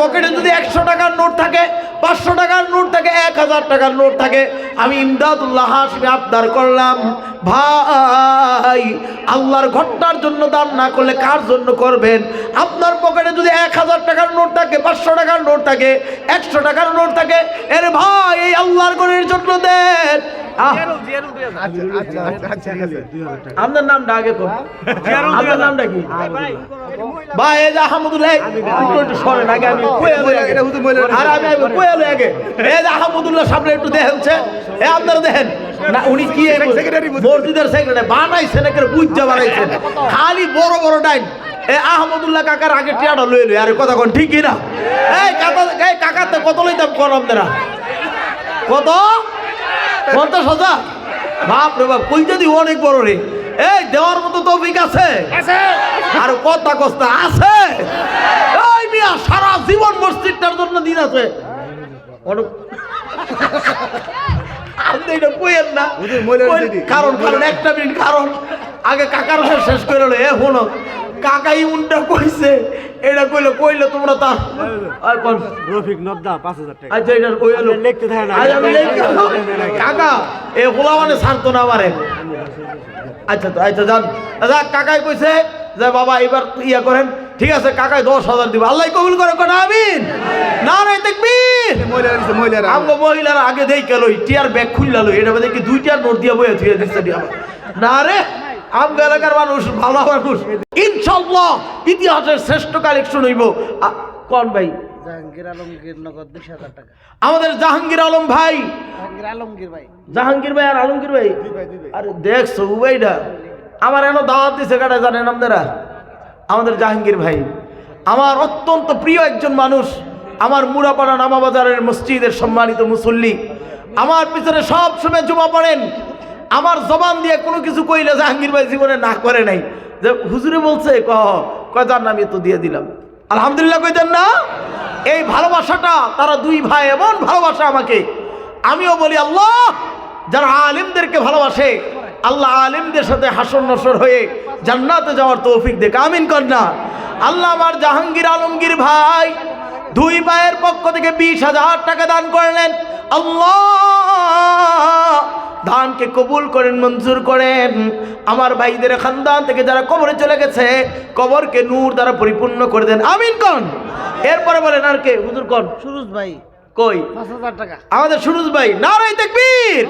পকেটে যদি একশো টাকার নোট থাকে, পাঁচশো টাকার নোট থাকে, এক হাজার টাকার নোট থাকে, আমি ইমদাদুল্লাহ হাসমি আবদার করলাম, ভাই, আল্লাহর ঘটনার জন্য দান না করলে কার জন্য করবেন? আপনার পকেটে যদি এক হাজার টাকার নোট থাকে, পাঁচশো টাকার নোট থাকে, একশো টাকার নোট থাকে, এর ভাই, এই আল্লাহর গণের জন্য দেন। আপনার নামটা আগে কোন। আপনার নামটা কি? ভাই এই যে আহমদুল্লাহ একটু একটু সরেন আগে আমি কয়ে লই আগে। আর আমি আমি আগে। এই যে আহমদুল্লাহ সামনে একটু এ আপনারা দেখেন না উনি কি এই মসজিদের সেক্রেটারি বানাইছেন একের বুঝা বানাইছেন। খালি বড় বড় ডাইন। এ আহমদুল্লাহ কাকার আগে টিয়াটা লই লই। আরে কথা কোন ঠিকই না এই কাকা এই কাকাতে কত লইতাম কোন আপনারা? কত? পঞ্চাশ হাজার? বাপ রে বাপ কই যদি অনেক বড় রে। এই দেওয়ার মতো তৌফিক আছে? আর কথা কস্তা আছে? এই মিয়া সারা জীবন মসজিদটার জন্য দিন আছে। অনেক আপনি এটা কইেন না। কারণ কারণ একটা মিনিট কারণ। আগে কাকার শেষ করে এ হলো কাকাই উনটা কইছে এটা কইলো কইলো তোমরা তা আর কোন রফিক নদ্দা পাঁচ হাজার টাকা। আচ্ছা এটা ওই হলো লিখতে থাকেন না। আজ আমি কাকা এ গোলা মানে ছাড়তো না আমারে। আচ্ছা তো আচ্ছা যান। দাদা কাকাই কইছে যে বাবা এবার ইয়া করেন। ঠিক আছে কাকাই দশ হাজার দিব। আল্লাহ কবুল করে কোন আমিন। না রে দেখবির আমগো মহিলারা। আগে দেই কেলো টিয়ার ব্যাগ খুললা লই। এটা দেখি দুই টিয়ার নোট দিয়া বইয়া থুয়ে দিচ্ছে না রে আমগো এলাকার মানুষ ভালো মানুষ। ইনশাআল্লাহ ইতিহাসের শ্রেষ্ঠ কালেকশন হইব। কোন ভাই? জাহাঙ্গীর আলমগীর নগদ বিশ হাজার টাকা। আমাদের জাহাঙ্গীর আলম ভাই। জাহাঙ্গীর আলমগীর ভাই। জাহাঙ্গীর ভাই আর আলমগীর ভাই? আরে দেখছ উবাইটা আমার এনে দাওয়াত দিছে কাটা জানেন আপনারা? আমাদের জাহাঙ্গীর ভাই। আমার অত্যন্ত প্রিয় একজন মানুষ। আমার মুরাপাড়া নামাবাজারের মসজিদের সম্মানিত মুসল্লি। আমার পিছনে সব সময় জমা পড়েন। আমার জবান দিয়ে কোনো কিছু কইলে জাহাঙ্গীর ভাই জীবনে না করে নাই। যে হুজুরে বলছে কহ কজার নামে তো দিয়ে দিলাম। আলহামদুলিল্লাহ কইতেন না? এই ভালোবাসাটা, তারা দুই ভাই এমন ভালোবাসা আমাকে। আমিও বলি, আল্লাহ, যারা আলিমদেরকে ভালোবাসে, আল্লাহ আলিমদের সাথে হাসর নসর হয়ে জান্নাতে যাওয়ার তৌফিক দেখ, আমিন কন্যা আল্লাহ আমার জাহাঙ্গীর আলমগীর ভাই দুই ভাইয়ের পক্ষ থেকে বিশ হাজার টাকা দান করলেন। আল্লাহ দানকে কবুল করেন মঞ্জুর করেন। আমার ভাইদের খানদান থেকে যারা কবরে চলে গেছে কবরকে নূর দ্বারা পরিপূর্ণ করে দেন। আমিন কন। এরপরে বলেন আর কে? হুজুর কন। সুরজ ভাই কই? আমাদের সুরজ ভাই নারাই দেখবীর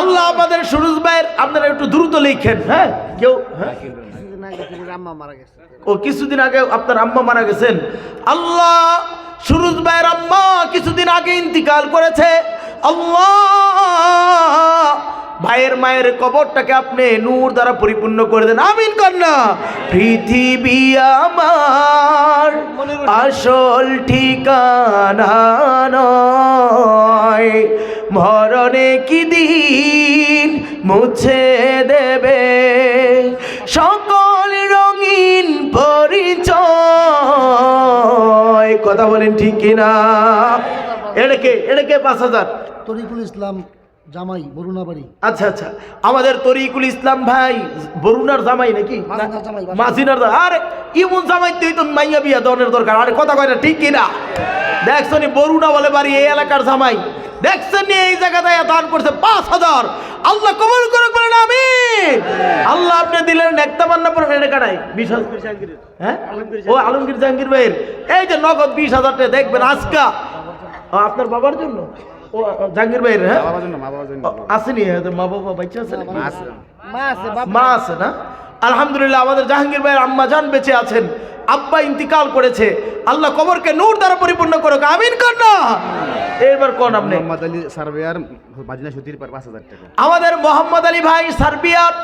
আল্লাহ আমাদের সুরজ ভাইয়ের আপনারা একটু দ্রুত লিখেন হ্যাঁ? কেউ হ্যাঁ? ও কিছুদিন আগে আপনার আম্মা মারা গেছেন। আল্লাহ সুরজ ভাইয়ের আম্মা কিছুদিন আগে ইন্তিকাল করেছে। আল্লাহ, ভাইয়ের মায়ের কবরটাকে আপনি নূর দ্বারা পরিপূর্ণ করে দেন। আমিন কন্যা। পৃথিবী আমার আসল ঠিকানা মরণে কি দিন মুছে দেবে? সকল রঙিন পরিচয়। কথা বলেন ঠিক কিনা? এটাকে এটাকে পাঁচ হাজার। তরিকুল ইসলাম জামাই বরুণাবাড়ি আচ্ছা আচ্ছা। আমাদের তরিকুল ইসলাম ভাই বরুণার জামাই নাকি? মাসিনার আরে ইমন জামাই তুই তো মাইয়া বিয়া দনের দরকার। আরে কথা কয় না ঠিক কিনা? দেখছ নি বরুণা বলে বাড়ি এই এলাকার জামাই? দেখছেন নি এই জায়গাতে দান করছে পাঁচ হাজার। আল্লাহ কবল করে বলেন আমি আল্লাহ আপনি দিলেন একটা মান্না পরে এটা কাটাই বিশ হাজার। হ্যাঁ? ও আলমগীর জাহাঙ্গীর ভাইয়ের। এই যে নগদ বিশ হাজার টাকা দেখবেন আজকা। ও, আপনার বাবার জন্য? জাহাঙ্গীর ভাইয়ের হ্যাঁ? আসেনি মা বাবা বাচ্চা আছে মা আছে। মা আছে না? আলহামদুলিল্লাহ আমাদের জাহাঙ্গীর ভাইয়ের আম্মা জান বেঁচে আছেন। আব্বা ইন্তিকাল করেছে। আল্লাহ কবরকে নূর দ্বারা পরিপূর্ণ করুক। আমিন কর না? এবার কোন আপনি? মোহাম্মদ আলী সুতির পার পাঁচ হাজার টাকা। আমাদের মোহাম্মদ আলী ভাই সার্বিয়ার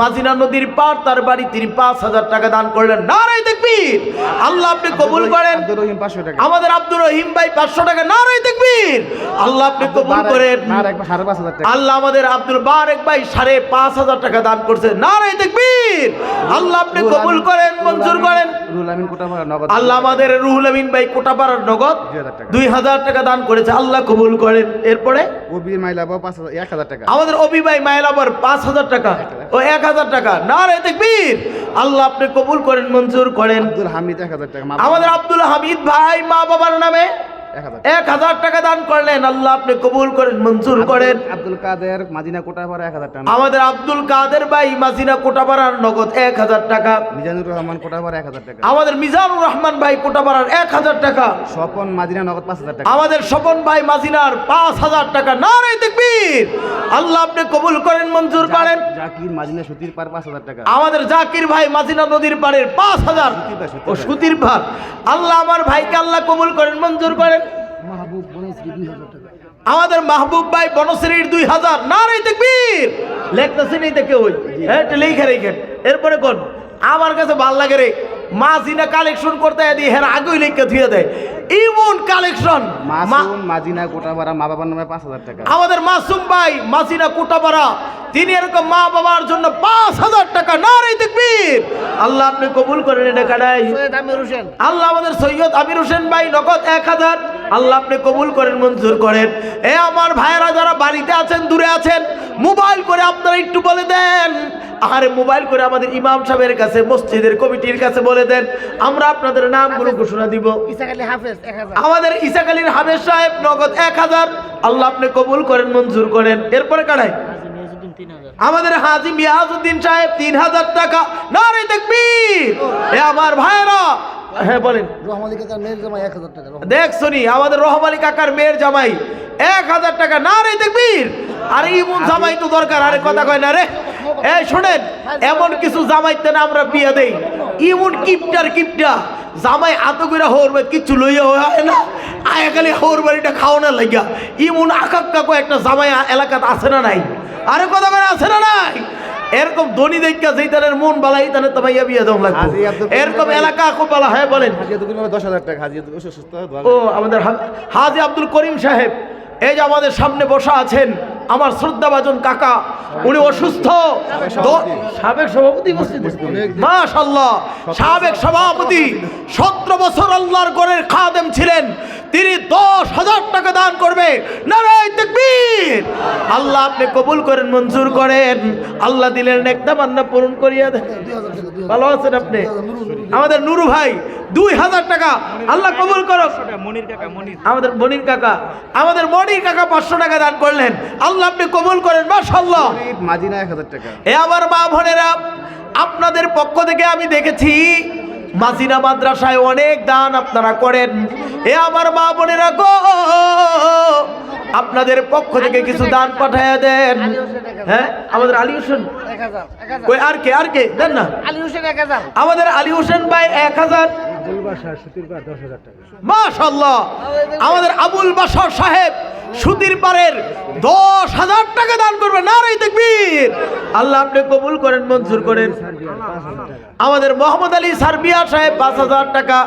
মাজিনা নদীর পার তার বাড়ি তিনি পাঁচ হাজার টাকা দান করলেন। নারাই দেখবির আল্লাহ আপনি কবুল করেন। আমাদের আব্দুর রহিম ভাই পাঁচশো টাকা। নারাই দেখবির আল্লাহ আপনি কবুল করেন। আল্লাহ আমাদের আব্দুল বারেক ভাই সাড়ে পাঁচ হাজার টাকা দান করছে। নারাই দেখবির আল্লাহ আপনি কবুল করেন মঞ্জুর করেন। আল্লাহ আমাদের রুহুল আমিন ভাই কোটাপাড়ার নগদ দুই হাজার টাকা দান করেছে। আল্লাহ কবুল করেন। এরপরে? মাইলাবা পাঁচ হাজার এক হাজার টাকা। আমাদের অবি ভাই মায়ের আবার পাঁচ হাজার টাকা। ও এক হাজার টাকা। না রে দেখবির আল্লাহ আপনি কবুল করেন মঞ্জুর করেন। আব্দুল হামিদ এক হাজার টাকা আমাদের আব্দুল হামিদ ভাই মা বাবার নামে এক হাজার টাকা। দান করলেন আল্লাহ আপনি কবুল করেন মঞ্জুর করেন। আব্দুল কাদের মাদিনা কোটাপাড়া এক হাজার টাকা। আমাদের আব্দুল কাদের ভাই মাসিনা কোটাপাড়ার নগদ এক হাজার টাকা। মিজানুর রহমান কোটাপাড়া এক হাজার টাকা। আমাদের মিজানুর রহমান ভাই কোটাপাড়ার এক হাজার টাকা। স্বপন মাদিনা নগদ পাঁচ হাজার টাকা। আমাদের স্বপন ভাই মাসিনার পাঁচ হাজার টাকা। নারে দেখবির আল্লাহ আপনি কবুল করেন মঞ্জুর করেন। জাকির মাদিনা সুতির পার পাঁচ হাজার টাকা। আমাদের জাকির ভাই মাসিনা নদীর পাড়ের পাঁচ হাজার। ও সুতির ভার আল্লাহ আমার ভাইকে আল্লাহ কবুল করেন মঞ্জুর করেন মাহবুব বনেশ্রী দুই হাজার টাকা আমাদের মাহবুব ভাই বনশ্রীর দুই হাজার। না রে দেখবির লেখতেছে নেই দেখে ওই হ্যাঁ লেখা রেখেন। এরপরে কোন? আমার কাছে ভালো লাগে রে। মাসিনা কালেকশন করতে দিয়ে হ্যাঁ আগেই লেখা ধুয়ে দেয়। ইমন কালেকশন! মাসুম মাদিনা কোটাপাড়া মা বাবার নামে পাঁচ হাজার টাকা। আমাদের মাসুম ভাই মাসিনা কুটাপাড়া তিনি এরকম মা বাবার জন্য পাঁচ হাজার টাকা না রে দেখবির আল্লাহ আপনি কবুল করেন এটা কাটাই। আমির হোসেন। আল্লাহ আমাদের সৈয়দ আমির হোসেন ভাই নগদ এক হাজার। আল্লাহ আপনি কবুল করেন মঞ্জুর করেন। এ আমার ভাইয়েরা যারা বাড়িতে আছেন দূরে আছেন মোবাইল করে আপনারা একটু বলে দেন। আরে মোবাইল করে আমাদের ইমাম সাহেবের কাছে মসজিদের কমিটির কাছে বলে দেন। আমরা আপনাদের নামগুলো ঘোষণা দিব। হাফেজ আমাদের ইসাক আলীর হাবেজ সাহেব নগদ এক হাজার। আল্লাহ আপনি কবুল করেন মঞ্জুর করেন। এরপরে কাড়াই আমাদের হাজি মিয়াজউদ্দিন সাহেব তিন হাজার টাকা। নারে দেখবির এ আমার ভাইয়েরা হ্যাঁ বলেন। রহমান কাকার মেয়ের জামাই এক হাজার টাকা দেখ শুনি আমাদের রহমালি কাকার মেয়ের জামাই এক হাজার টাকা। না রে দেখবির? আরে ইমন জামাই তো দরকার আরে কথা কয় না রে। এই শোনেন এমন কিছু জামাইতে না আমরা বিয়ে দেই। ইমন কিপটার কিপটা। জামাই আত করে হরবে কিচ্ছু লইয়া হয় না। আয়া খালি হর বাড়িটা খাওয়ানোর লাগিয়া। ইমন আকাক কাকু একটা জামাই এলাকাতে আছে না নাই? আরে কথা কয় আছে না নাই? এরকম ধনী দেখা যেই তাদের মন বালা এই তাদের তো ভাইয়া বিয়ে দম লাগবে। এরকম এলাকা খুব বালা হয় বলেন। হাজিয়া দুগুণ দশ হাজার টাকা ও আমাদের হাজি আব্দুল করিম সাহেব এই যে আমাদের সামনে বসা আছেন আমার শ্রদ্ধাভাজন কাকা, উনি অসুস্থ। সাবেক সভাপতি মাশাল্লাহ সাবেক সভাপতি, সতেরো বছর আল্লাহর গড়ের খাদেম ছিলেন। তিনি দশ হাজার টাকা দান করবে। আল্লাহ আপনি কবুল করেন, মঞ্জুর করেন। আল্লাহ দিলেন একটা মান্না পূরণ করিয়া দেন। ভালো আছেন আপনি? আমাদের নুরু ভাই, দুই হাজার টাকা। আল্লাহ কবুল করো। আমাদের মনির কাকা। আমাদের মনির কাকা পাঁচশো টাকা দান করলেন। আল্লাহ আপনি কবুল করেন মাসাল্লাহ মাদিনা এক হাজার টাকা। এ আমার মা বোনেরা আপনাদের পক্ষ থেকে আমি দেখেছি মাসিনা মাদ্রাসায় অনেক দান আপনারা করেন। এ আমার মা বোনেরা গো আপনাদের পক্ষ থেকে কিছু দান পাঠায় দেন। হ্যাঁ আমাদের আলী হোসেন। কই আর কে আর কে? দেন না। আলী হোসেন এক হাজার আমাদের আলী হোসেন ভাই এক হাজার। মাশাল্লাহ আমাদের আবুল বাসার সাহেব সুধীর পারের দশ হাজার টাকা দান করবে নারাই দেখবির আল্লাহ আপনি কবুল করেন মঞ্জুর করেন। আমাদের মোহাম্মদ আলী সার্বিয়া সাহেব পাঁচ হাজার টাকা।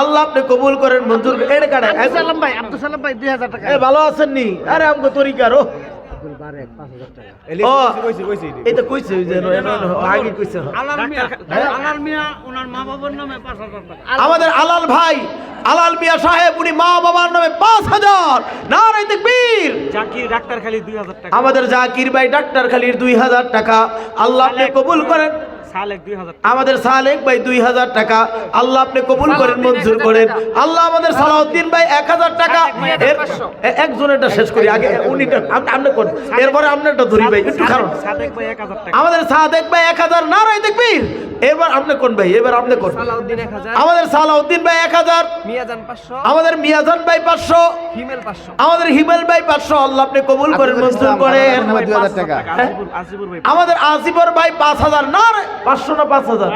আল্লাহ আপনি কবুল করেন মঞ্জুর করেন। কাটা সালাম ভাই আব্দুল সালাম ভাই দুই হাজার টাকা। ভালো আছেন নি? আরে আমগো তরিকার ও। আমাদের আলাল ভাই আলাল মিয়া সাহেব উনি মা বাবার নামে পাঁচ হাজার। নারাই দেখবীর জাকির ডাক্তার খালি দুই হাজার টাকা। আমাদের জাকির ভাই ডাক্তার খালির দুই হাজার টাকা। আল্লাহ কবুল করেন। আমাদের সালেক ভাই দুই হাজার টাকা। আল্লাহ আপনি কবুল করেন মঞ্জুর করেন। আল্লাহ আমাদের সালাউদ্দিন ভাই এক হাজার টাকা। একজনেরটা শেষ করি। আগে উনিটা আপ- আপনি কোন? এরপরে আপনারটা ধরি ভাই একটু কারণ আমাদের সাদেক ভাই এক হাজার। না রায় দেখবীর এবার আপনি কোন ভাই? এবার আপনি কোন? আমাদের সালাউদ্দিন ভাই এক হাজার। পাঁচশো। আমাদের মিয়াজান ভাই পাঁচশো। পাঁচশো। আমাদের হিমেল ভাই পাঁচশো। আল্লাহ আপনি কবুল করেন মঞ্জুর করেন। আমাদের আসিফর ভাই পাঁচ হাজার না রে? পাঁচশো না পাঁচ হাজার?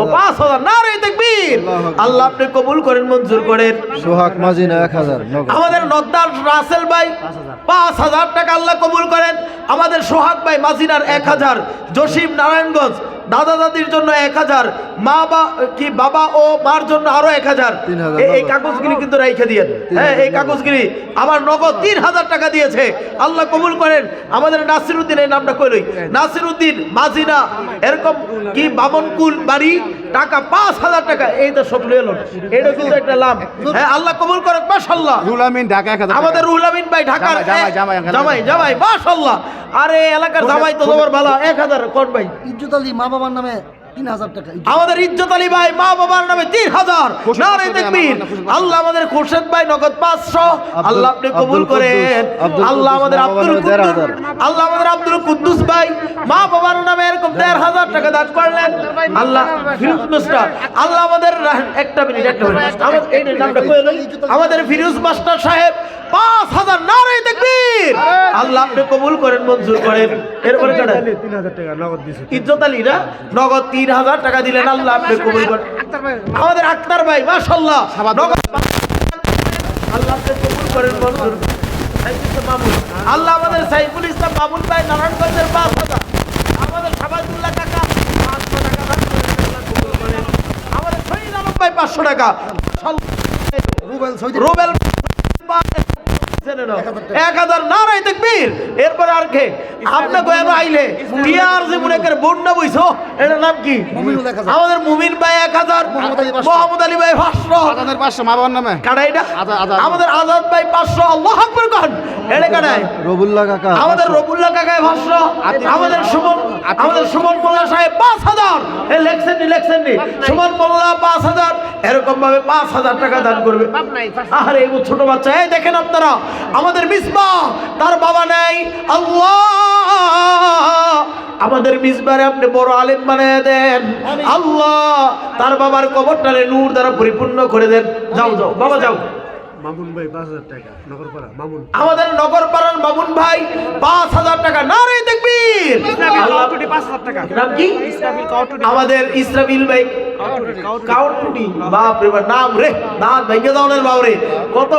ও পাঁচ হাজার না রে দেখবীর আল্লাহ আপনি কবুল করেন মঞ্জুর করেন। সোহাগ মাজিনা এক হাজার আমাদের নদ্দার রাসেল ভাই পাঁচ হাজার টাকা আল্লাহ কবুল করেন। আমাদের সোহাগ ভাই মাজিনার এক হাজার। জসিম নারায়ণগঞ্জ দাদা দাদির জন্য এক হাজার মা বা কি বাবা ও মার জন্য আরও এক হাজার। তিন এই-। কাগজগুলি কিন্তু রেখে দিয়ে হ্যাঁ এই কাগজগুলি আমার নগদ তিন হাজার টাকা দিয়েছে। আল্লাহ কবুল করেন আমাদের নাসির উদ্দিন এই নামটা কইলই। নাসির উদ্দিন মাজিনা এরকম কি বামনকুল বাড়ি টাকা পাঁচ হাজার টাকা এই তো সব এলো। এটা কিন্তু একটা লাভ। হ্যাঁ আল্লাহ কবুল করেন মাশাল্লাহ রুল আমিন ঢাকা এক হাজার আমাদের রুহুল আমিন ভাই ঢাকার জামাই, জামাই, মাশাল্লাহ আরে এলাকার জামাই তো তোমার ভালো। এক হাজার কোন ভাই? ইজ্জত আলী মা বাবার নামে আমাদের ইজ্জত আলী ভাই মা বাবার নামে তিন হাজার। আল্লাহ আমাদের খুরশেদ ভাই নগদ পাঁচশো। আল্লাহ আপনি কবুল করেন। আল্লাহ আমাদের আব্দুল বাবার নামে দেড় কুদ্দুস। হাজার। আল্লাহ আমাদের আব্দুল কুদ্দুস ভাই মা বাবার নামে এরকম দেড় হাজার টাকা দান করলেন। আল্লাহ ফিরোজ মাস্টার আল্লাহ আমাদের একটা মিনিট একটা মিনিট। আমার এই নামটা কয়ে লই। আমাদের ফিরোজ মাস্টার সাহেব পাঁচ হাজার নারে দেখবির। আল্লাহ আপনি কবুল করেন মঞ্জুর করেন। এরপরে তিন হাজার টাকা নগদ দিছে। ইজ্জত আলী না? নগদ তিন হাজার টাকা দিলেন আল্লাহ আপনি কবুল করেন। আমাদের আক্তার ভাই মাশাল্লাহ নগদ আল্লাহ। আপনি কবুল করেন মঞ্জুর। আল্লাহ আমাদের সাইফুল ইসলাম মামুন ভাই নারায়ণগঞ্জের পাঁচ হাজার। আমাদের সাবাদুল্লাহ টাকা পাঁচশো টাকা। আমাদের শহীদ আলম ভাই পাঁচশো টাকা। রুবেল রুবেল এক হাজার দেখবির এরপর আর কে? আপনাকে এবার আইলে টিয়ার যে মনে করে বন্যা বইছো। এটার নাম কি? মুমিনুল এক হাজার। আমাদের মুমিন ভাই এক হাজার মোহাম্মদ আলী পাঁচশো। মোহাম্মদ আলী ভাই পাঁচশো। পাঁচশো মা বাবার নামে। কাটাইটা আজাদ, আজাদ। আমাদের আজাদ ভাই পাঁচশো। আল্লাহ আকবর কন। এটা কাটাই রবুল্লাহ কাকা আমাদের রবুল্লাহ কাকায় পাঁচশো। আমাদের সুমন আমাদের সুমন মোল্লা সাহেব পাঁচ হাজার। এই লেখছেন নি লেখছেন নি সুমন মোল্লা পাঁচ হাজার। এরকম ভাবে পাঁচ হাজার টাকা দান করবে। আরে এই ছোট বাচ্চা। এই দেখেন আপনারা। আমাদের মিসবা তার বাবা নাই। আল্লাহ আমাদের মিসবারে আপনি বড় আলেম বানিয়ে দেন। আল্লাহ তার বাবার কবরটারে নূর দ্বারা পরিপূর্ণ করে দেন। যাও যাও বাবা যাও। মামুন ভাই পাঁচ হাজার টাকা নগরপাড়া মামুন। আমাদের নগর পাড়ার মামুন ভাই পাঁচ হাজার টাকা। না রে দেখবির ইসরাফিল আল্লাহ- কাউটুটি পাঁচ হাজার টাকা। নাম কি? আমাদের ইসরাফিল ভাই কাউটুটি কাউটুটি। কাউটুটি। বাপ রে নাম রে দাঁত ভেঙে দাও বাপ রে কত?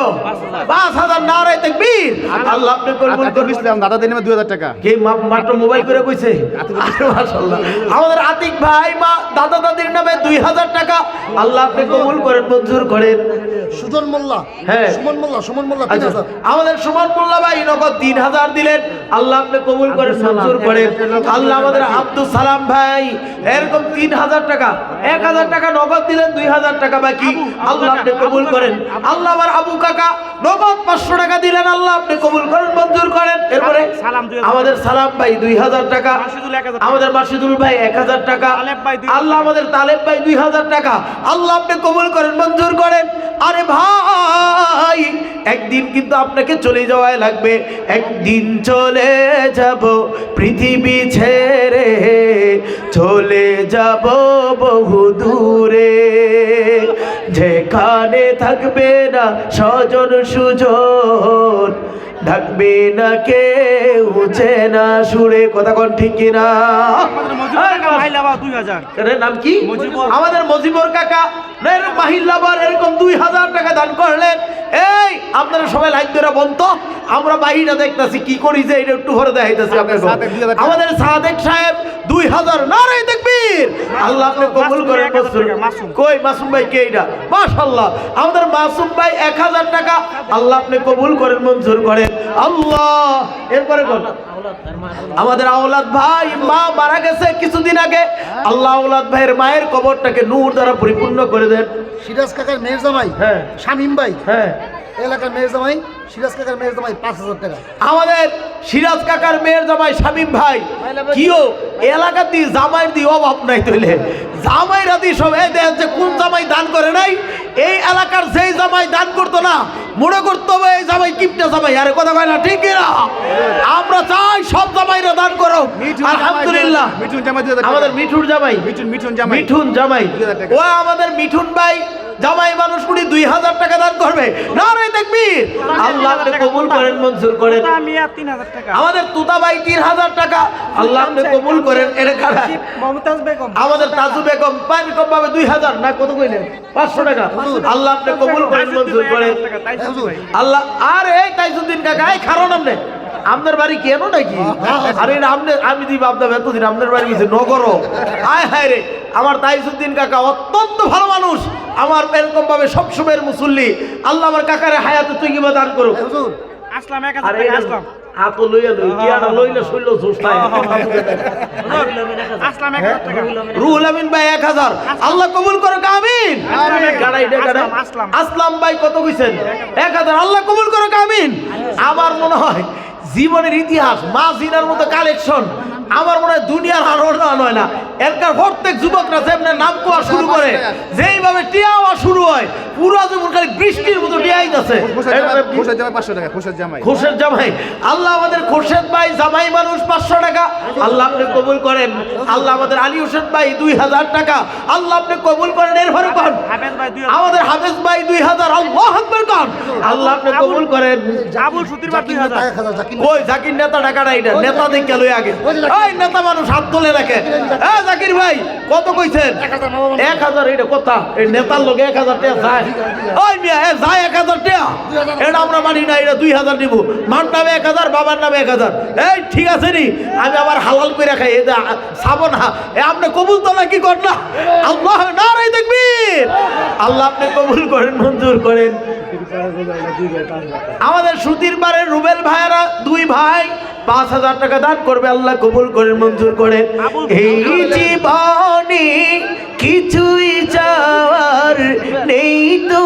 পাঁচ হাজার। না রে দেখবির আল্লাহ আপনি করবেন আতিকুল ইসলাম দাদা দিন দুই হাজার টাকা। কে মাত্র মোবাইল করে কইছে? মাশাআল্লাহ। আমাদের আতিক ভাই মা দাদা দাদির নামে দুই হাজার টাকা। আল্লাহ আপনি কবুল করেন মঞ্জুর করেন। সুজন মোল্লা। হ্যাঁ। সুমন মোল্লা সুমন মোল্লা আচ্ছা, আমাদের সুমন মোল্লা ভাই নগদ তিন হাজার দিলেন। আল্লাহ আপনি কবুল করেন মঞ্জুর করেন। আল্লাহ আমাদের আব্দুল সালাম। ভাই এরকম তিন হাজার টাকা এক হাজার টাকা নগদ দিলেন দুই হাজার টাকা বাকি। আল্লাহ আপনি কবুল করেন। আল্লাহ আমার আবু কাকা নগদ পাঁচশো টাকা দিলেন আল্লাহ আপনি কবুল করেন মঞ্জুর করেন। এরপরে। আমাদের সালাম ভাই দুই হাজার টাকা। মাসিদুল এক হাজার আমাদের মাসিদুল ভাই এক হাজার টাকা। আল্লাহ আমাদের তালেব ভাই দুই হাজার টাকা। আল্লাহ আপনি কবুল করেন মঞ্জুর করেন। আরে ভাই! একদিন কিন্তু আপনাকে চলে যাওয়াই লাগবে। একদিন চলে যাব পৃথিবী ছেড়ে, চলে যাব বহু দূরে। যেখানে থাকবে না স্বজন সুজন ডাকবে না কেউ না সুরে কথা কোন ঠিক কিনা? নাম কি? আমাদের মজিবর কাকা মাহিল্লাবার এরকম দুই হাজার টাকা দান করলেন। এই আপনারা সবাই লাইন ধরে বলতো আমরা বাহিরা দেখতেছি কি করি যে এটা একটু ভরে দেখাইতেছি আপনাকে সাদেক দুই হাজার টাকা। আমাদের সাদেক সাহেব দুই হাজার নারাই দেখবির। আল্লাহ আপনি কবুল মাসুম করেন ভাই এক হাজার টাকা, কই মাসুম ভাই কে এটা? মাশাল্লাহ আমাদের মাসুম ভাই এক হাজার টাকা। আল্লাহ আপনি কবুল করেন মঞ্জুর করেন। আল্লাহ এরপরে বল। আমাদের আওলাদ ভাই মা মারা গেছে কিছুদিন আগে। আল্লাহ আওলাদ ভাইয়ের মায়ের কবরটাকে নূর দ্বারা পরিপূর্ণ করে দেন। সিরাজ কাকার মেয়ের জামাই হ্যাঁ। শামিম ভাই হ্যাঁ। এলাকার মেয়ের জামাই। সিরাজ কাকার মেয়ের জামাই পাঁচ হাজার টাকা। আমাদের সিরাজ কাকার মেয়ের জামাই শামীম ভাই। কিও এলাকা দিয়ে জামাই দিয়ে অভাব নাই তৈলে। জামাই রাতি সব এই দেখেন যে কোন জামাই দান করে নাই এই এলাকার যেই জামাই দান করতো না মনে করতো হবে এই জামাই কিপটা জামাই আরে কথা কয় না ঠিক না আমরা চাই সব জামাইরা দান করো মিঠুন আলহামদুলিল্লাহ। মিঠুন জামাই। আমাদের মিঠুর জামাই। মিঠুন মিঠুন জামাই। মিঠুন জামাই। ও আমাদের মিঠুন ভাই জামাই মানুষ কুড়ি দুই হাজার টাকা দান করবে। না রে দেখবি আল্লাহ আপনি কবুল করেন মঞ্জুর করেন। আমাদের তুতা ভাই তিন হাজার টাকা। আল্লাহ আপনি কবুল করেন এটা কারা মমতাজ বেগম। আমাদের তাজু বেগম পানি কম পাবে দুই হাজার। না কত কইলেন? পাঁচশো টাকা। আল্লাহ আপনি কবুল করেন মঞ্জুর করেন। আল্লাহ আর এই তাইজুদ্দিন কাকা এই খারণ আপনি আপনার বাড়ি কেন নাকি? আরে আপনি আমি দিব আপনার এতদিন আপনার বাড়ি গেছে নগর। আয় হায় রে আমার তাইজুদ্দিন কাকা অত্যন্ত ভালো মানুষ। আমার এরকম ভাবে সবসময়ের মুসল্লি। আল্লাহ আমার কাকারে হায়াতে তুই কিবা দান করো আসলাম এক আসলাম। হাত লইয়া লই আর লইলে শৈল জোস্তায় টাকা। রুহুল আমিন ভাই এক হাজার। আল্লাহ কবুল করো আমিন। আসলাম ভাই কত কইছেন? এক হাজার। আল্লাহ কবুল করো আমিন। আমার মনে হয় জীবনের ইতিহাস মা জিনার মতো কালেকশন আমার মনে হয় দুনিয়ার আর উন্নয়ন হয় না। এরকার প্রত্যেক যুবকরা যেমন নাম কোয়া শুরু করে যেইভাবে টিয়া শুরু হয় পুরো যেমন খালি বৃষ্টির মতো যাচ্ছে। খোসার জামাই পাঁচশো টাকা জামাই। খোরশেদ জামাই। আল্লাহ আমাদের খোরশেদ ভাই জামাই মানুষ পাঁচশো টাকা। আল্লাহ আপনি কবুল করেন। আল্লাহ আমাদের আলী হোসেন ভাই দুই হাজার টাকা। আল্লাহ আপনি কবুল করেন এরপরে কন। ভাই আমাদের হাফেজ ভাই দুই হাজার আল্লাহ আকবার কন। আল্লাহ আপনি কবুল করেন। আবুল সুতির বার দুই হাজার। জাকির কই জাকির নেতা টাকাটা এটা নেতা দেখে লই আগে। ওই নেতা মানুষ হাত তুলে রাখে। এ জাকির। ভাই কত কইছেন? এক হাজার বাবা এক হাজার এটা কথা। এই নেতার লোক এক হাজার টাকা যায় ওই মিয়া, এ যায় এক হাজার টাকা এটা আমরা মানি না, এটা দুই হাজার নিব। মার নামে এক হাজার, বাবার নামে এক হাজার। এই, ঠিক আছে নি? আমি আবার হালাল করে খাই এটা সাবো না এ, আপনি কবুল তো নাকি কর না? আল্লাহ না দেখবি আল্লাহ, আপনি কবুল করেন, মঞ্জুর করেন। আমাদের সুতির বারে রুবেল ভাইয়েরা দুই ভাই পাঁচ হাজার টাকা দান করবে, আল্লাহ কবুল করেন মঞ্জুর করেন এই জীবনে কিছুই চাওয়ার নেই তো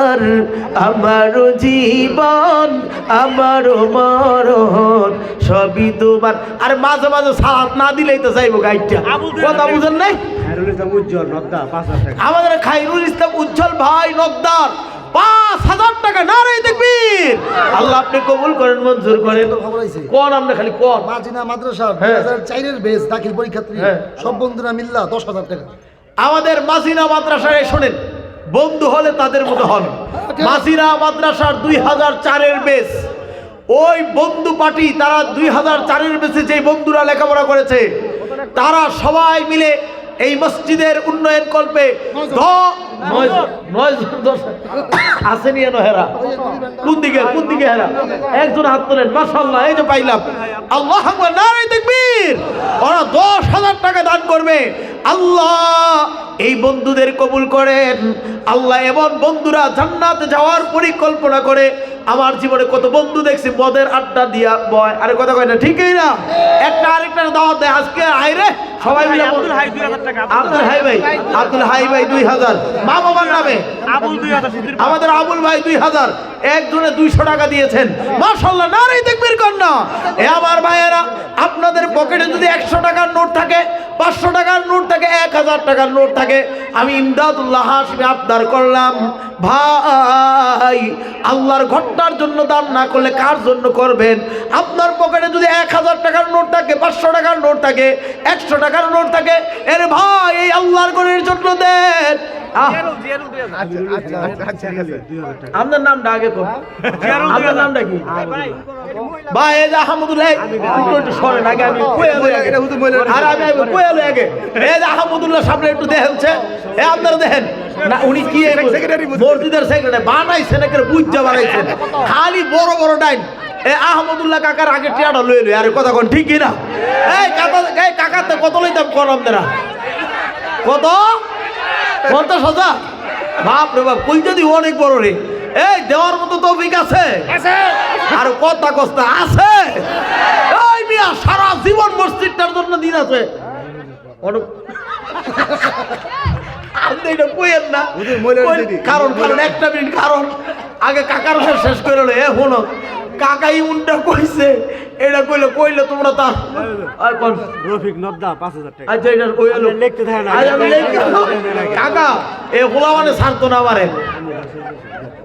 আর। আমার জীবন, আমারও মরণ সবই তোমার আর মাঝে মাঝে সালাত না দিলেই তো চাইব গাইডটা কথা বুঝেন নাই? আমাদের খাইরুল ইসলাম উজ্জ্বল ভাই নকদার। পাঁচ হাজার টাকা না রে দেখবি আল্লাহ আপনি কবুল করেন মঞ্জুর করেন। কোন আপনি খালি কোন? মার্জিনা মাদ্রাসা হ্যাঁ। চাইরের বেস দাখিল পরীক্ষার্থী। হ্যাঁ। সব বন্ধুরা মিল্লা দশ হাজার টাকা। আমাদের মাসিনা মাদ্রাসায় শোনেন বন্ধু হলে তাদের মতো হন। মাসিরা মাদ্রাসার দুই হাজার চারের বেস ওই বন্ধু পার্টি তারা দুই হাজার চারের বেসে যে বন্ধুরা লেখাপড়া করেছে তারা সবাই মিলে এই মসজিদের উন্নয়ন কল্পে আসেনি হেরা? কোন দিকে কোন দিকে হেরা? একজন হাত তোলেন মাশাল্লাহ এই যে পাইলাম। আল্লাহ দেখবীর ওরা দশ হাজার টাকা দান করবে। আল্লাহ এই বন্ধুদের কবুল করেন। আল্লাহ এমন বন্ধুরা জান্নাতে যাওয়ার পরিকল্পনা করে আমার জীবনে কত বন্ধু দেখছি মদের আড্ডা দিয়া বয়। আরে কথা কয় না ঠিকই না? একটা আরেকটা দাওয়াত দেয় আজকে আইরে সবাই মিলে আব্দুল হাই দুই হাজার টাকা আব্দুল হাই ভাই আব্দুল হাই ভাই দুই হাজার। মা বাবার নামে। আবুল দুই হাজার সুতির বার। আমাদের আবুল ভাই দুই হাজার। একজনে দুইশো টাকা দিয়েছেন। মার্শাল্লাহ নারী দেখবির কন্যা। এ আমার ভাইয়েরা আপনাদের পকেটে যদি একশো টাকার নোট থাকে, পাঁচশো টাকার নোট থাকে, এক হাজার টাকার নোট থাকে, আমি ইমদাদুল্লাহ হাসমি আবদার করলাম, ভাই, আল্লাহর ঘটনার জন্য দান না করলে কার জন্য করবেন? আপনার পকেটে যদি এক হাজার টাকার নোট থাকে, পাঁচশো টাকার নোট থাকে, একশো টাকার নোট থাকে, এর ভাই, এই আল্লাহর গণের জন্য দেন। আচ্ছা আচ্ছা আচ্ছা আপনার নামটা আগে জিয়ারুল আপনার। নামটা কি? ভাই, ভাই এই যে আহমদুল্লাহ একটু একটু সরেন আগে আমি আর আমি এই যে আহমদুল্লাহ সামনে একটু দেখেনছে। এ আপনারা দেখেন না উনি কি। মসজিদের সেক্রেটারি বুঝতে বানাইছেন খালি বড় বড় ডাইন। এ আহমদুল্লাহ কাকার আগে টিয়াটা লই লই আরে কথা কোন ঠিক কি না এই কাকা এই কাকাতে কত লইতাম কোন আপনারা? কত? পঞ্চাশ হাজার? বাপ রে বাপ কই যদি অনেক বড় রে? এই দেওয়ার মতো তৌফিক আছে? আর কথা কস্তা আছে। এই মিয়া সারা জীবন মসজিদটার জন্য দিন আছে। অনেক আপনি এটা কইেন না। কারণ কারণ একটা মিনিট কারণ আগে কাকার শেষ করে এ কাকাই উনটা কইছে এটা কইলে কইলে তোমরা তা আর কোন রফিক নদ্দা পাঁচ হাজার টাকা। আচ্ছা এটা কই লিখতে থাকেন না। আচ্ছা, আমি কাকা এ মানে ছাড়তো না আমারে।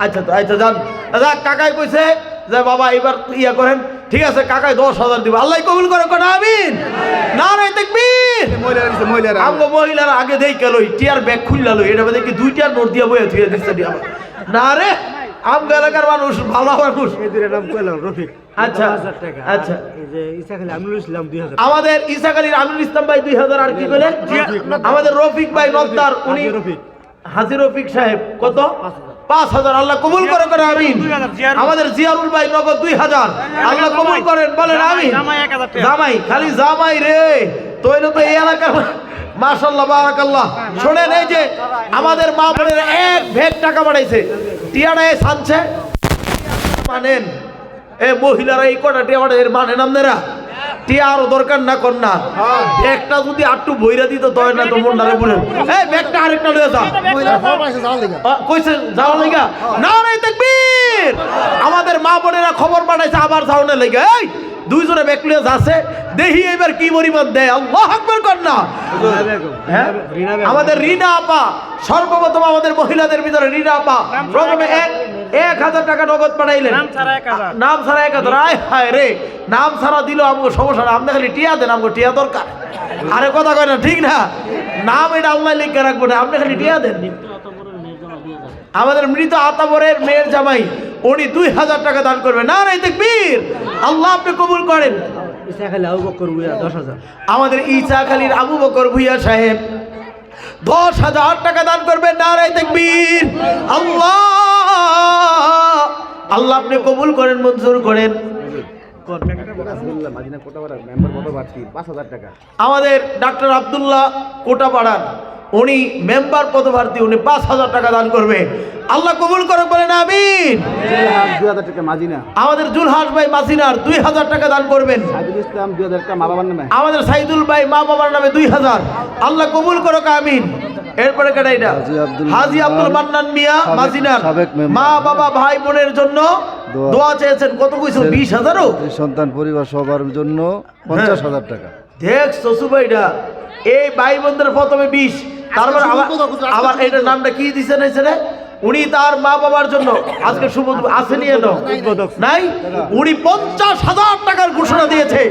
আচ্ছা তো আচ্ছা যান। দাদা কাকাই কইছে যে বাবা এবার ইয়া করেন ঠিক আছে কাকাই দশ হাজার দিব। আল্লাহ কবুল করে আমিন। না রে দেখবি মহিলারা দিছে মহিলারা আমগো মহিলারা আগে দেই কেলো টিয়ার ব্যাগ খুললা লই এটা দেখি দুইটার নোট দিয়া বইয়া থুয়ে দিচ্ছে না রে আমগো এলাকার মানুষ ভালো মানুষ। নাম কইলাম রফিক। আচ্ছা, আচ্ছা। আমিনুল ইসলাম আমাদের ইসলাম ভাই দুই হাজার আর কি বলে? আমাদের রফিক ভাই নদ্দার উনি। হাজির রফিক সাহেব কত? পাঁচ হাজার আল্লাহ কবুল করে করে আমিন। আমাদের জিয়ারুল ভাই নগদ দুই হাজার। আল্লাহ কবুল করেন বলেন আমিন। জামাই খালি জামাই রে। তৈল তো এই এলাকার মাশাল্লাহ বারাকাল্লাহ। শোনেন এই যে আমাদের মা বোনের এক ভেগ টাকা বাড়াইছে। টিয়াটা এ সানছে মানেন। এ মহিলারা এই কটা টিয়া বাড়াই মানেন আপনারা টিয়া আরও দরকার না কর না ব্যাগটা যদি আটটু বইরা দিত তবে না তো মনটারে বলেন এই ব্যাগটা আরেকটা লয়ে যা। মহিলার খবর পাইছে জানার লেগে। আ, কইছে যাওয়া লেগা? না রে দেখবির আমাদের মা বোনেরা খবর পাঠাইছে আবার যাওয়ার লেগে। এই দুইজনে ব্যাকলিয়াস আছে দেখি এবার কি পরিমাণ দেয়। আল্লাহ আকবার কর না রিনা বেগম। হ্যাঁ? আমাদের রিনা আপা সর্বপ্রথম আমাদের মহিলাদের ভিতরে রিনা আপা। প্রথমে এক এক হাজার টাকা নগদ পাঠাইলেন। নাম ছাড়া এক হাজার। নাম ছাড়া এক হাজার। আয় হায় রে নাম ছাড়া দিল আমগো সমস্যা না আপনি খালি টিয়া দেন আমগো টিয়া দরকার। আরে কথা কয় না ঠিক না। নাম এটা আল্লাহ লিখে রাখব না আপনি খালি টিয়া দেন। আমাদের মৃত আতাবরের মেয়ের জামাই উনি দুই হাজার টাকা দান করবে। না রে দেখবীর আল্লাহ আপনি কবুল করেন। ইসা খালি আবু বকর বুয়া দশ হাজার। আমাদের ইসা খালির আবু বকর ভুইয়া সাহেব দশ হাজার টাকা দান করবেন নারায় দেখবীর আল্লাহ আল্লাহ আপনি কবুল করেন মঞ্জুর করেন। আমাদের ডাক্তার আবদুল্লাহ কোটাপাড়ার। উনি মেম্বার পদপ্রার্থী উনি পাঁচ হাজার টাকা দান করবে। আল্লাহ কবুল করে বলেন আমিন। আমাদের জুলহাস ভাই মাসিনার দুই হাজার টাকা দান করবেন। আমাদের সাইদুল ভাই মা বাবার নামে দুই হাজার। আল্লাহ কবুল করো আমিন। এরপরে কেটা এটা? হাজি আব্দুল মান্নান। মিয়া মাজিনার। মা বাবা ভাই বোনের জন্য দোয়া। চেয়েছেন। কত কইছো? বিশ হাজারও? সন্তান পরিবার সবার জন্য পঞ্চাশ হাজার টাকা। দেখ শ্বশুর ভাইটা এই ভাই বোনদের প্রথমে বিশ। তারপর আবার এটার নামটা কি দিছে না ছেলে উনি তার মা বাবার জন্য আজকে শুভ আসেনি এলো নাই? উনি পঞ্চাশ হাজার টাকার ঘোষণা দিয়েছে।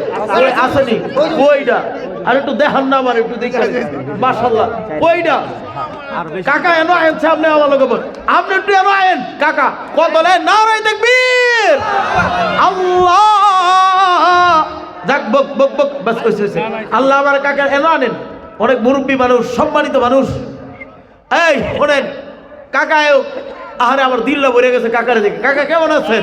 আসেনি ওইটা আর একটু দেখান না আমার একটু দেখে মাসাল্লাহ ওইটা কাকা এনো আয়েন সামনে আমার লোক আপনি একটু এনো আয়েন। কাকা কত না রাই দেখবীর আল্লাহ! যাক বক বক বক। বাস কইছে আল্লাহ আমার কাকা এনো আনেন। অনেক মুরব্বী মানুষ সম্মানিত মানুষ। এই শোনেন কাকা এও আহারে আমার দিল্লা ভরে গেছে কাকার দিকে। কাকা কেমন আছেন?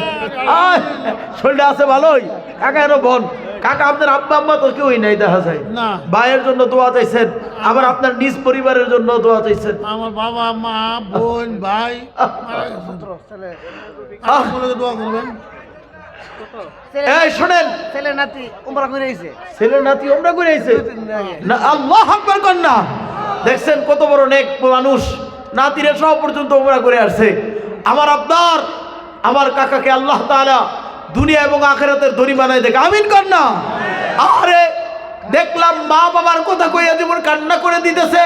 শরীরটা আছে ভালোই। কাকা এনো বোন। কাকা আপনার আব্বা আম্মা তো কেউই নাই দেখা যায়। না। ভাইয়ের জন্য দোয়া চাইছেন আবার আপনার নিজ পরিবারের জন্য দোয়া চাইছেন। আমার বাবা মা বোন ভাই দোয়া করবেন। এই শোনেন। ছেলে নাতি উমরা করে আইছে। ছেলে নাতি ওমরা করে আইছে না আল্লাহ আকবার কর না। দেখছেন কত বড় নেক মানুষ। নাতিরে সব পর্যন্ত ওমরা করে আসছে। আমার আপনার আমার কাকাকে আল্লাহ তাআলা দুনিয়া এবং আখেরাতের দড়ি বানায় দেখে। আমিন কর না। আরে দেখলাম মা বাবার কথা কইয়া জীবন কান্না করে দিতেছে।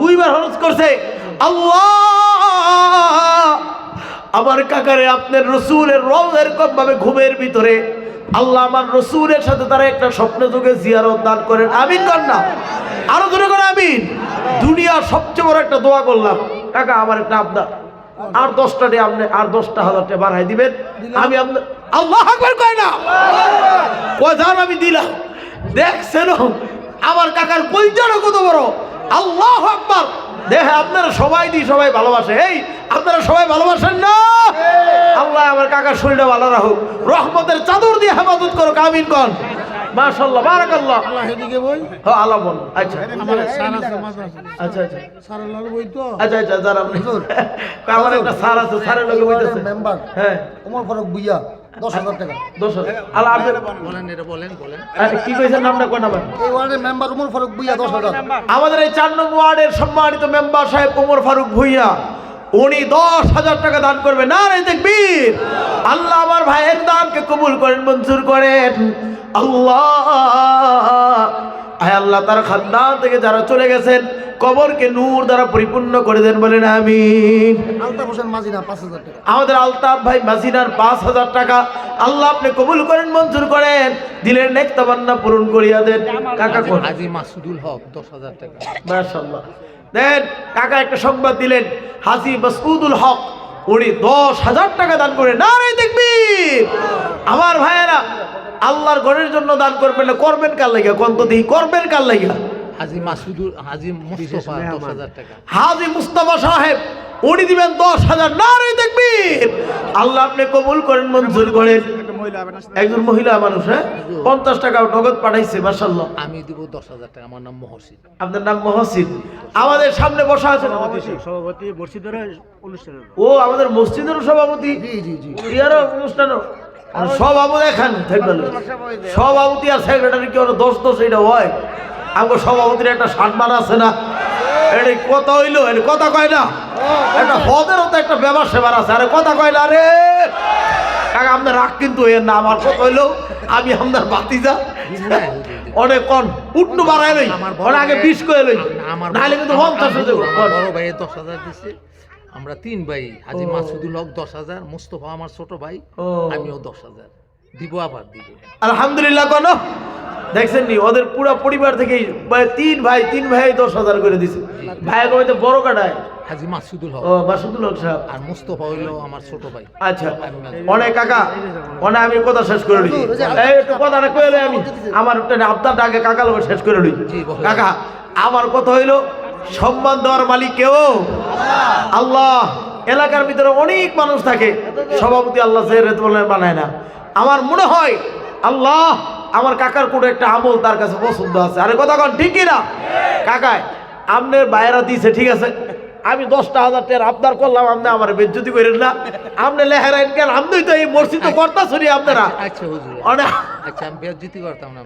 দুইবার হরজ করছে। আল্লাহ! আমার কাকারে আপনার রসুলের রব এরকম ভাবে ঘুমের ভিতরে আল্লাহ আমার রসুলের সাথে তারা একটা স্বপ্ন যোগে জিয়ারত দান করেন। আমিন কর না? আরও ধরে করে আমিন। দুনিয়ার সবচেয়ে বড় একটা দোয়া করলাম। কাকা আমার একটা আপনার আর দশটা ডে আপনি আর দশটা হাজার টাকা বাড়াই দিবেন। আমি আপনার আল্লাহ আকবার কয় না? কয় যান আমি দিলাম। দেখছেন আমার কাকার কলজাটা কত বড়? আল্লাহ আকবার। দেখে আপনারা সবাই দিই সবাই ভালোবাসে। এই আপনারা সবাই ভালোবাসেন না? আল্লাহ আমার কাকার শরীরটা ভালো রাখুক। রহমতের চাদর দিয়ে হেফাজত করো কামিন কন। মাশাল্লাহ বারাকাল্লাহ। আল্লাহ এদিকে বই। হ্যাঁ আল্লাহ বল। আচ্ছা। আমার সার আছে আছে। আচ্ছা আচ্ছা। বই তো। আচ্ছা আচ্ছা যার আপনি আমার একটা সার আছে সারের লোকে বইতেছে মেম্বার হ্যাঁ। উমর ফারুক বুইয়া আমাদের এই চার নং ওয়ার্ডের সম্মানিত মেম্বার সাহেব ওমর ফারুক ভুইয়া উনি দশ হাজার টাকা দান করবে না রে দেখবীর আল্লাহ আমার ভাইয়ের দানকে কবুল করেন মঞ্জুর করেন। আল্লাহ আয় আল্লাহ তার খানদান থেকে যারা চলে গেছেন কবরকে নূর দ্বারা পরিপূর্ণ করে দেন বলেন টাকা। আমাদের আলতাফ ভাই মাসিনার পাঁচ হাজার টাকা। আল্লাহ আপনি কবুল করেন মঞ্জুর করেন। দিলের নেক তাবান্না পূরণ করিয়া দেন। কাকা কোন হাজি মাসুদুল হক দশ হাজার টাকা। মাশাআল্লাহ। দেন কাকা একটা সংবাদ দিলেন। হাজি মাসউদুল হক উনি দশ হাজার টাকা দান করে না রে দেখবি আমার ভাইয়েরা, আল্লাহর ঘরের জন্য দান করবেন না, করবেন কার লাগিয়া? কন্ত দিই করবেন কার লাগিয়া? হাজি মাসুদুল হাজি মুস্তফা দশ হাজার টাকা। হাজি মুস্তাফা সাহেব উনি দিবেন দশ হাজার না রে দেখবি আল্লাহ আপনি কবুল করেন মঞ্জুর করেন। একজন মহিলা মানুষ হ্যাঁ? পঞ্চাশ টাকা নগদ পাঠাইছে মাসাল্লাহ আমি দিব দশ হাজার টাকা আমার নাম মহসিন। আপনার নাম মহসিন? আমাদের সামনে বসা আছেন সভাপতি মসজিদের অনুষ্ঠান। ও আমাদের মসজিদের সভাপতি? জি জি জি। ইয়ারও অনুষ্ঠানও আর সভাপতি এখান থাকবে সভাপতি আর সেক্রেটারি কি ওরা দোষ দোষ এটা হয়। আমার সভাপতির একটা সম্মান আছে না? এটা কথা হইল এটা কথা কয় না? একটা পদেরও তো একটা ব্যবসা সেবার আছে আরে কথা কয় না রে? কাকা আপনার রাগ কিন্তু এর না আমার কথা হইল আমি আপনার বাতিজা। অনেক কন উঠনু লই বড় অনেক আগে ভাইয়ের- বিশ করে লই। আমার নাহলে কিন্তু আমার- পঞ্চাশ হয়ে বড় ভাইয়ের দশ হাজার দিচ্ছে আমরা তিন ভাই হাজি মাসুদুল হক দশ হাজার মুস্তফা আমার ছোট ভাই। আমিও দশ হাজার। দিব আবার দিব। আলহামদুলিল্লাহ কোন। দেখছেন নি ওদের পুরো পরিবার থেকেই ভাই তিন ভাই তিন ভাই দশ হাজার করে দিছে। ভাই কইতে বড় কাটায়। হাজি মাসুদুল হক। ও মাসুদুল হক সাহেব। আর মুস্তফা হইল আমার ছোট ভাই। আচ্ছা। অনেক কাকা অনেক আমি কথা শেষ করে লই এই একটু কথাটা কয়ে আমি। আমার একটা আপনার আগে কাকা লোক শেষ করে লই কাকা আমার কথা হইল সম্মান দেওয়ার মালিক কেউ? আল্লাহ। এলাকার ভিতরে অনেক মানুষ থাকে। সভাপতি আল্লাহ বানায় না। আমার মনে হয় আল্লাহ আমার কাকার কোনো একটা আমল তার কাছে পছন্দ আছে। আরে কথা কন ঠিকই না কাকায় আপনার বাইরা দিয়েছে ঠিক আছে? আমি দশটা হাজার টাকা আবদার করলাম আপনি আমার বেজ্জুতি করেন না। আপনি লেহেরাইন কেন আপনি তো এই মসজিদ তো কর্তা শুনি আপনারা। আচ্ছা আচ্ছা আমি বেজ্জিতি করতাম না